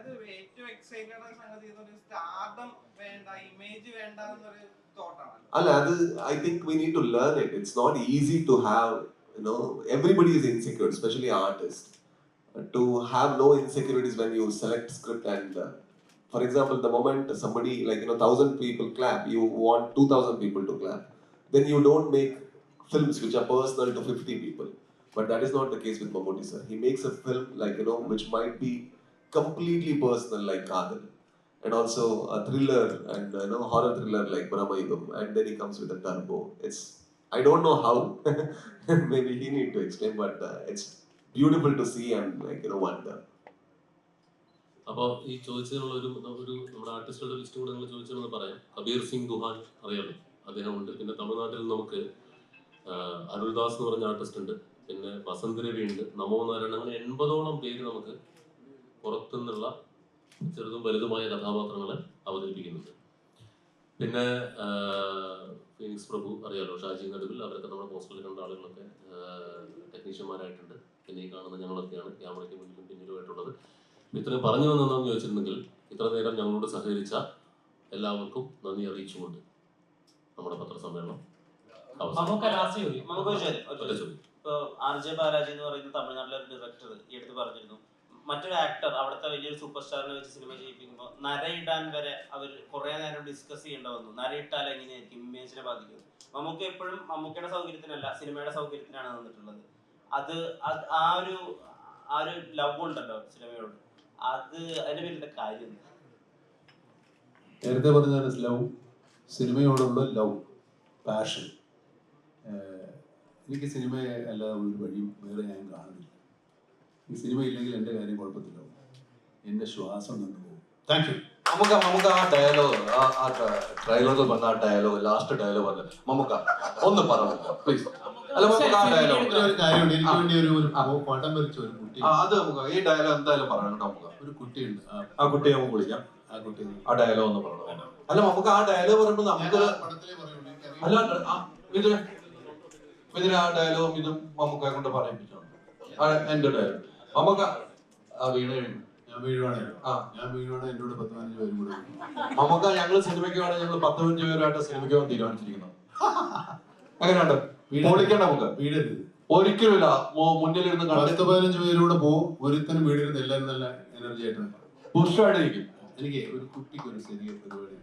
അതായത് ഏറ്റവും എക്സൈറ്റഡ് ആയ സംഗതി ഇതൊരു സ്റ്റാർഡം വേണ്ട ഇമേജ് വേണ്ട എന്നൊരു തോട്ടാണ് അല്ല അത് I think we need to learn it it's not easy to have you know everybody is insecure especially artist to have no insecurities when you select script and for example the moment somebody like you know thousand people clap you want 2000 people to clap then you don't make films which are personal to 50 people but that is not the case with Mammootty sir he makes a film like you know which might be completely personal like Kadal and also a thriller and you know horror thriller like Brahmayugam and then he comes with a turbo it's I don't know how maybe he need to explain but uh, it's beautiful to see and like you know wonder അപ്പോൾ ഈ ചോദിച്ചതിനുള്ള ഒരു ഒരു നമ്മുടെ ആർട്ടിസ്റ്റുകളുടെ list കൂടെ നിങ്ങൾ ചോദിച്ചതെന്ന് പറയാം കബീർ സിംഗ് ദുഹാൻ അറിയാലോ അദ്ദേഹം ഉണ്ട് പിന്നെ തമിഴ്നാട്ടിൽ നമുക്ക് അരുൾദാസ് എന്ന് പറഞ്ഞ ആർട്ടിസ്റ്റ് ഉണ്ട് പിന്നെ വസന്ത് രവി ഉണ്ട് നമോ നാരായണ അങ്ങനെ എൺപതോളം പേര് നമുക്ക് പുറത്തുനിന്നുള്ള ചെറുതും വലുതുമായ കഥാപാത്രങ്ങളെ അവതരിപ്പിക്കുന്നുണ്ട് പിന്നെ ഫീനിക്സ് പ്രഭു അറിയാലോ ഷാജി നടുവിൽ അവരൊക്കെ നമ്മുടെ പോസ്റ്ററിൽ കണ്ട ആളുകളൊക്കെ ടെക്നീഷ്യന്മാരായിട്ടുണ്ട്. പിന്നെ ഈ കാണുന്ന ഞങ്ങളൊക്കെയാണ് ക്യാമറയ്ക്ക് മുന്നിലും പിന്നിലുമായിട്ടുള്ളത്. ഇത്രയും പറഞ്ഞു വന്നതെന്ന് ചോദിച്ചിരുന്നെങ്കിൽ ഇത്ര നേരം ഞങ്ങളോട് സഹകരിച്ച എല്ലാവർക്കും നന്ദി അറിയിച്ചുകൊണ്ട് നമ്മുടെ പത്രസമ്മേളനം ആർ ജെ ബാലാജി എന്ന് പറയുന്ന തമിഴ്നാട്ടിലെ ഒരു ഡയറക്ടർ ഈ അടുത്ത് പറഞ്ഞിരുന്നു. മറ്റൊരു ആക്ടർ അവിടുത്തെ വലിയൊരു സൂപ്പർ സ്റ്റാറിനെ വെച്ച് സിനിമ ചെയ്യിപ്പിക്കുമ്പോൾ നരയിടാൻ വരെ അവർ കുറേ നേരം ഡിസ്കസ് ചെയ്യേണ്ട വന്നു. നരയിട്ടാൽ എങ്ങനെയായിരിക്കും? ഇമേജിനെ ബാധിക്കും. നമുക്ക് എപ്പോഴും മമ്മൂക്കയുടെ സൗകര്യത്തിനല്ല സിനിമയുടെ സൗകര്യത്തിനാണ് നിന്നിട്ടുള്ളത്. അത് അത് ആ ഒരു ആ ഒരു ലവ് ഉണ്ടല്ലോ സിനിമയോട് അത് അതിന്റെ പേരിന്റെ കാര്യം? നേരത്തെ പറഞ്ഞ ലവ് സിനിമയോടുള്ള ലവ് പാഷൻ എനിക്ക് സിനിമയെ അല്ലാതെ ഒരു വഴിയും വേറെ ഞാൻ കാണുന്നില്ല. ഈ സിനിമ ഇല്ലെങ്കിൽ എന്റെ കാര്യം കുഴപ്പത്തിലാവും എന്റെ ശ്വാസം നിന്ന് പോകും. താങ്ക് യു നമുക്ക് നമുക്ക് ആ ഡയലോഗ് ആ ആ വന്ന പറഞ്ഞ ആ ഡയലോഗ് ലാസ്റ്റ് ഡയലോഗ് അല്ല നമുക്ക് ഒന്ന് പറഞ്ഞു പ്ലീസ് അല്ല നമുക്ക് ആ ഡയലോഗ് ഒരു കാര്യമുണ്ട്. എനിക്ക് വേണ്ടി ഒരു ഒരു പടം വരച്ച ഒരു കുട്ടി അത് നമുക്ക് ഈ ഡയലോഗ് എന്തായാലും പറയണം കേട്ടോ നമുക്ക് ഒരു കുട്ടിയുണ്ട്. ആ- ആ കുട്ടിയെ നമുക്ക് വിളിക്കാം. ആ കുട്ടി. ആ ഡയലോഗ് ഒന്ന് പറയണം അല്ല നമുക്ക് ആ ഡയലോഗ് പറയുമ്പോൾ നമുക്ക് പടത്തിലേ പറയുള്ളൂ എനിക്കറിയാം. അല്ല ആ, ഇതിന് ആ ഡയലോഗ് ഇതും നമുക്ക് കൊണ്ട് പറയിപ്പിച്ചോണ്ട് എന്റെ എന്റെ ഡയലോഗ് നമുക്ക് ആ വീണ കഴിഞ്ഞു. ഞാൻ ആ. ഞാൻ വീഴുവാണ് എന്നോട് പത്ത് പതിനഞ്ച് പേരും കൂടെ. വരും. നമുക്ക് ഞങ്ങൾ സിനിമയ്ക്ക് വേണം ഞങ്ങൾ പത്ത് പതിനഞ്ച് പേരുമായിട്ട് സിനിമയ്ക്ക് പോകാൻ തീരുമാനിച്ചിരിക്കുന്നു അങ്ങനെയുണ്ട് പൊളിക്കണ്ട നമുക്ക്. ഒരിക്കലുമില്ല. മു- മുന്നിലിരുന്ന് കണ്ട് പത്ത് പതിനഞ്ച് പേരൂടെ പോകും ഒരുത്തനും വീടിരുന്നില്ല എന്നല്ല നല്ല എനർജി ആയിട്ട് പുരുഷമായിട്ടിരിക്കും എനിക്ക് ഒരു കുട്ടിക്ക് ഒരു ചെറിയ പരിപാടി